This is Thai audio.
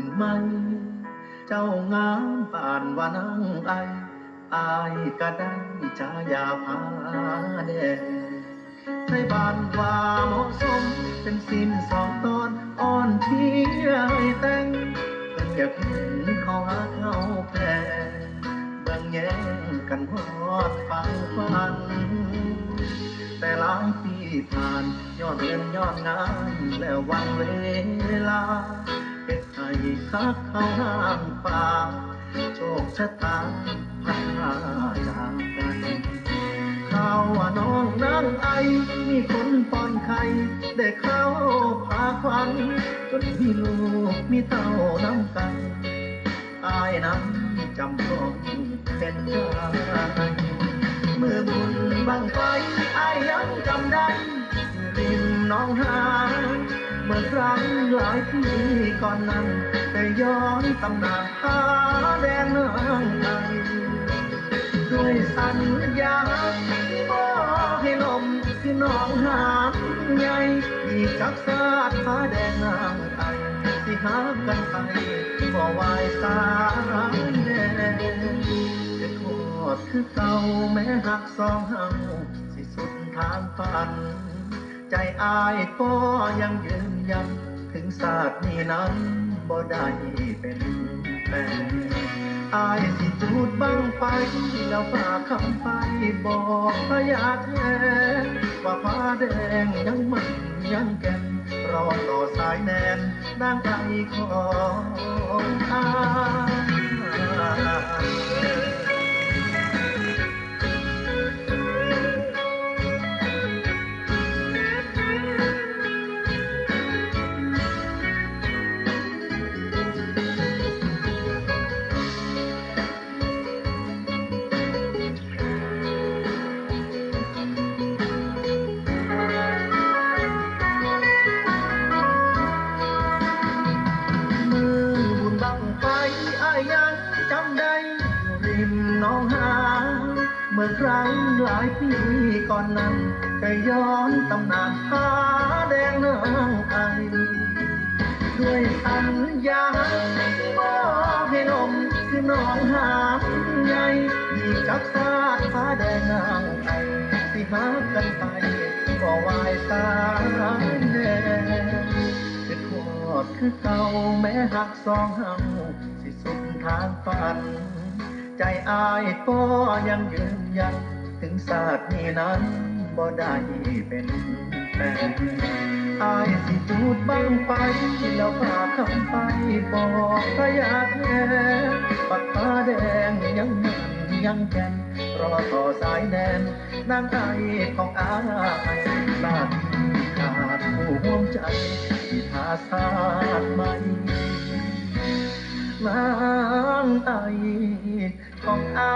ขึ้นไหม เจ้างามป่านว่านางไออายก็ได้ชายาพาแดงในบ้านว่าเหมาะสม เป็นสิ้นสองตอนอ่อนเที่ยแต่งเพิ่นอยากเห็นเขาหาเขาแพ้เบิ่งแย่งกันฮอดฟังฟัน แต่หลายปีผ่านย้อนเงินย้อนงานแล้ววันเวลา เฮ็ดให้คักเข้าห้างป่าโชคชะตาพัดพาจากกันข่าวว่าน้องนางไอ มีคนป้อนไข่ได้เข้าพาควันจนมีลูกมีเต้าน้ำกันอายนั้นจำต้องเป็นใจมือบุญบังไฟอยังจำได้ริมน้องหา เมื่อครั้งหลายปีก่อนนั้นได้ย้อนตำนานหาแดนเมืองไทยด้วยสัญญาบ่ให้ลมที่น้องหานใหญ่อีจักสาดหาแดนนางไอสิหากันไปบ่วายสายแดนจะโทษคือเก่าแม้หักสองเฮาสิสุดทางฝัน ใจอายก็ยังยืนยัน ถึงศาสตร์นี้นั้นบ่ได้เป็นแฟนอายสิจูดบังไฟแล้วฝากคำไปบอกพยาแท้ว่าผ้าแดงยังมันยังแก่นรอต่อสายแนนนางไอของอาย มื่อครั้งหลายปีก่อนนั้นจะย้อนตำนานหาแดงนืองไอด้วยสัญญาบ่ให้ลมคือน้องหานใหญ่อีกจักสาดฟ้าแดงนางไอสิหากันไปก็วายสายแดงจะทอดคือเก่าแม้หักสองเฮาสิสุดทางฝัน ใจอายก็ยังยืนยัน ถึงศาสตร์นี้นั้นบ่ได้เป็นแฟนอายสิจูดบังไปแล้วพาคำไปบอกพระยาแท้ปักผ้าแดงยังมันยังแก่นรอต่อสายแดนนางไอของอายศาสตร์ขาดผู้ห่วงใจที่ทาศาสาดใหม่นา ไอของอา